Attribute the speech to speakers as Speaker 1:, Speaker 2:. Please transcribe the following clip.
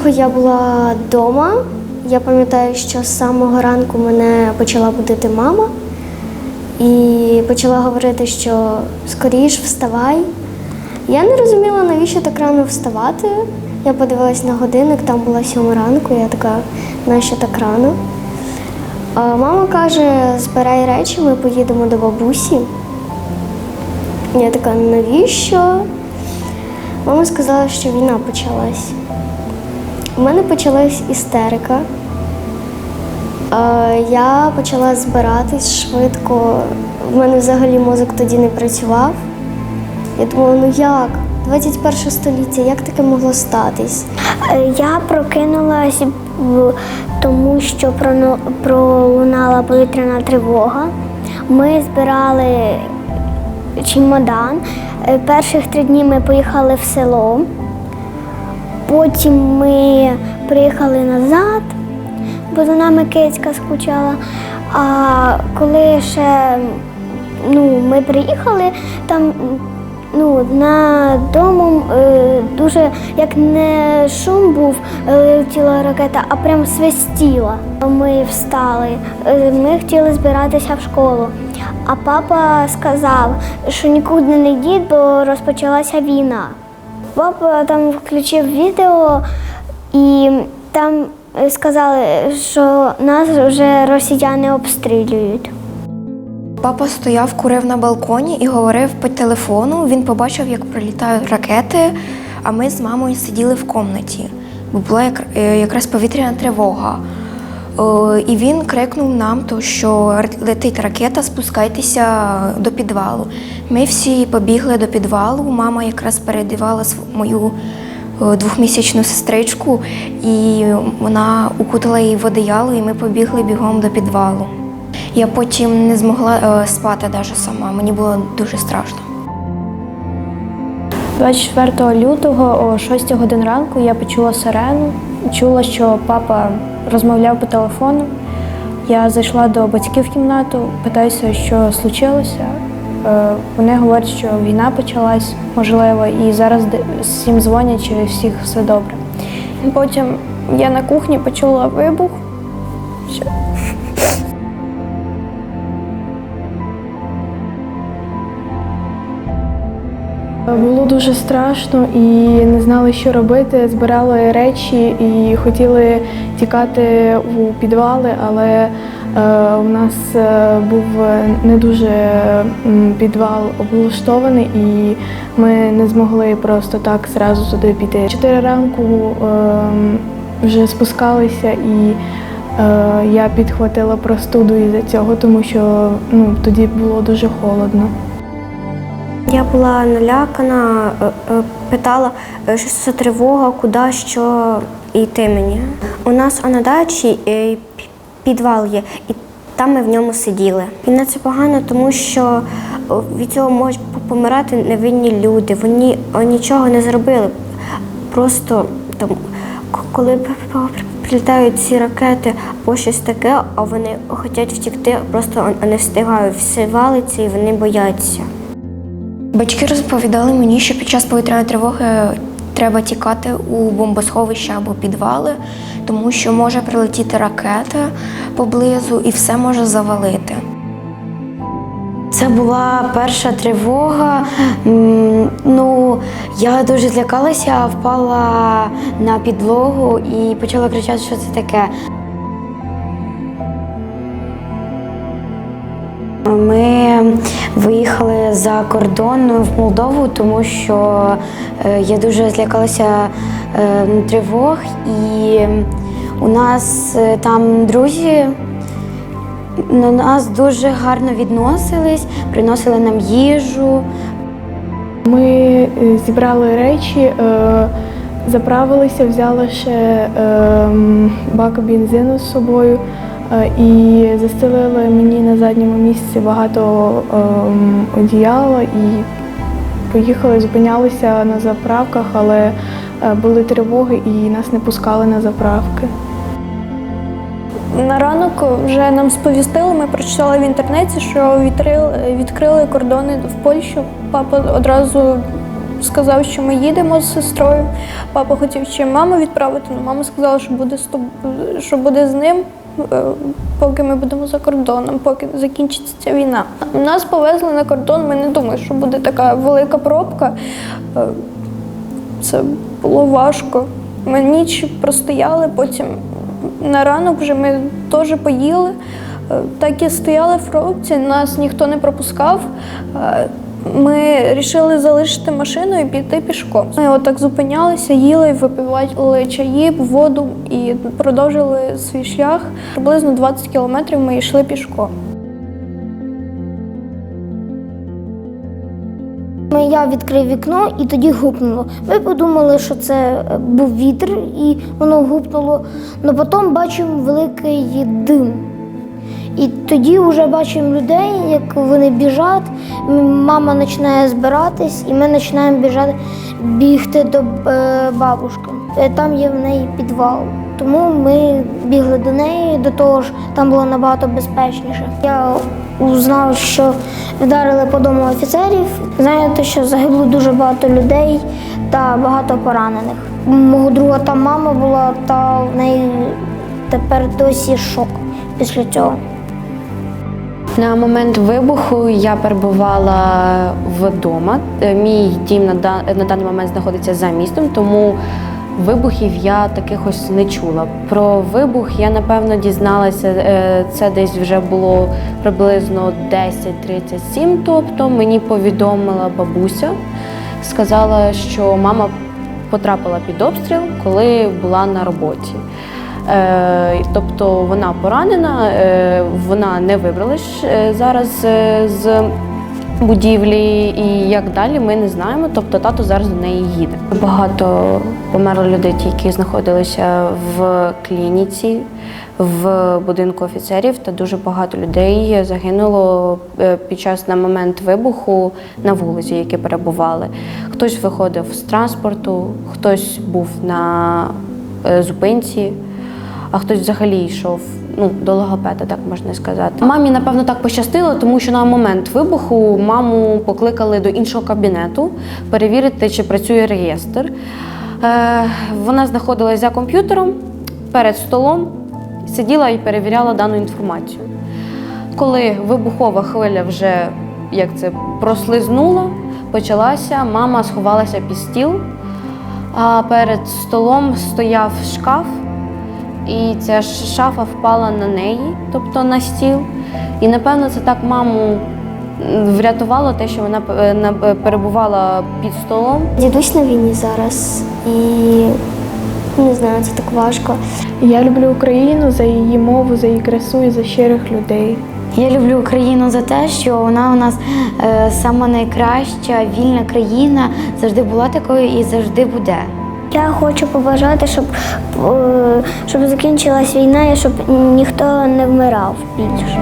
Speaker 1: лютого я була вдома. Я пам'ятаю, що з самого ранку мене почала будити мама і почала говорити, що скоріш вставай. Я не розуміла, навіщо так рано вставати. Я подивилась на годинник, там була сьома ранку, я така, нащо так рано? А мама каже, збирай речі, ми поїдемо до бабусі. Я така, навіщо? Мама сказала, що війна почалась. У мене почалась істерика. Е, Я почала збиратись швидко. В мене взагалі мозок тоді не працював. Я думала, ну як? 21 століття, як таке могло статись?
Speaker 2: Е, Я прокинулась, тому що пролунала повітряна тривога. Ми збирали чемодан. Е, Перших три дні ми поїхали в село. Потім ми приїхали назад, бо за нами кицька скучала. А коли ще ну, ми приїхали, там ну, на домом е, дуже як не шум був, е, летіла ракета, а прям свистіла. Ми встали. Е, Ми хотіли збиратися в школу. А папа сказав, що нікуди не йдіть, бо розпочалася війна. Папа там включив відео і там е, сказали, що нас вже росіяни обстрілюють.
Speaker 3: Папа стояв, курив на балконі і говорив по телефону. Він побачив, як прилітають ракети, а ми з мамою сиділи в кімнаті, бо була е, якраз повітряна тривога. І він крикнув нам, то, що летить ракета, спускайтеся до підвалу. Ми всі побігли до підвалу. Мама якраз передівала мою двохмісячну сестричку, і вона укутала її в одеяло, і ми побігли бігом до підвалу. Я потім не змогла е, спати навіть сама. Мені було дуже страшно.
Speaker 4: 24 лютого о 6 годин ранку я почула сирену. Чула, що папа розмовляв по телефону. Я зайшла до батьків в кімнату, питаюся, що случилося. Е, Вони говорять, що війна почалась, можливо, і зараз всім дзвонять, чи всіх все добре. Потім я на кухні почула вибух.
Speaker 5: Було дуже страшно і не знали, що робити. Збирали речі і хотіли тікати у підвали, але е, у нас е, був не дуже підвал облаштований, і ми не змогли просто так зразу туди піти. Чотири ранку е, вже спускалися і. е, Я підхватила простуду із-за цього, тому що ну, тоді було дуже холодно.
Speaker 1: Я була налякана, е, е, питала, е, що це тривога, куди, що йти мені. У нас на дачі підвал є, і там ми в ньому сиділи. Війна це погано, тому що від цього можуть помирати невинні люди. Вони нічого не зробили. Просто там, коли прилітають ці ракети або щось таке, а вони хочуть втекти, просто не встигають. Все валиться і вони бояться.
Speaker 3: Батьки розповідали мені, що під час повітряної тривоги треба тікати у бомбосховища або підвали, тому що може прилетіти ракета поблизу і все може завалити.
Speaker 6: Це була перша тривога. Ну, я дуже злякалася, впала на підлогу і почала кричати, що це таке. Ми виїхали за кордон в Молдову, тому що е, я дуже злякалася е, тривог, і у нас е, там друзі на нас дуже гарно відносились, приносили нам їжу.
Speaker 5: Ми зібрали речі, заправилися, взяли ще е, бак бензину з собою і застелили мені на задньому місці багато е, одіяла і поїхали, зупинялися на заправках, але е, були тривоги і нас не пускали на заправки.
Speaker 4: На ранок вже нам сповістили, ми прочитали в інтернеті, що відкрили, кордони в Польщу. Папа одразу сказав, що ми їдемо з сестрою. Папа хотів ще маму відправити, але мама сказала, що буде що буде з ним, е, поки ми будемо за кордоном, поки закінчиться ця війна. Нас повезли на кордон. Ми не думали, що буде така велика пробка. Е, Це було важко. Ми ніч простояли, потім на ранок вже ми теж поїли. Е, Так і стояли в пробці, нас ніхто не пропускав. Ми вирішили залишити машину і піти пішком. Ми отак зупинялися, їли, випивали чаї, воду і продовжили свій шлях. Приблизно 20 кілометрів ми йшли пішком.
Speaker 7: Ми- Я відкрив вікно і тоді гупнуло. Ми подумали, що це е, був вітер, і воно гупнуло. Але потім бачимо великий дим. І тоді вже бачимо людей, як вони біжать. Мама починає збиратись, і ми починаємо біжати, бігти до е, бабушки. Е, Там є в неї підвал. Тому ми бігли до неї, до того ж там було набагато безпечніше. Я узнав, що вдарили по дому офіцерів. Знаєте, що загибло дуже багато людей та багато поранених. Мого друга там мама була, та в неї тепер досі шок після цього.
Speaker 6: На момент вибуху я перебувала вдома. Е, Мій дім на, на даний момент знаходиться за містом, тому вибухів я таких ось не чула. Про вибух я напевно дізналася. е, Це десь вже було приблизно 10.37, Тобто мені повідомила бабуся, сказала, що мама потрапила під обстріл, коли була на роботі. Е, тобто вона поранена, е, вона не вибралась е, зараз з будівлі, і як далі ми не знаємо. Тобто тато зараз до неї їде. Багато померло людей, які знаходилися в клініці, в будинку офіцерів, та дуже багато людей загинуло під час на момент вибуху на вулиці, які перебували. Хтось виходив з транспорту, хтось був на зупинці а хтось взагалі йшов ну, до логопеда, так можна сказати. Мамі, напевно, так пощастило, тому що на момент вибуху маму покликали до іншого кабінету перевірити, чи працює реєстр. Е, вона знаходилась за комп'ютером перед столом, сиділа і перевіряла дану інформацію. Коли вибухова хвиля вже як це прослизнула, почалася, мама сховалася під стіл, а перед столом стояв шкаф, і ця шафа впала на неї, тобто на стіл. І напевно це так маму врятувало те, що вона е, е, перебувала під столом.
Speaker 1: Дідусь на війні зараз, і не знаю, це так важко.
Speaker 5: Я люблю Україну за її мову, за її красу і за щирих людей.
Speaker 6: Я люблю Україну за те, що вона у нас е, сама найкраща вільна країна, завжди була такою і завжди буде.
Speaker 7: Я хочу побажати, щоб, е, щоб закінчилась війна і щоб ніхто не вмирав більше.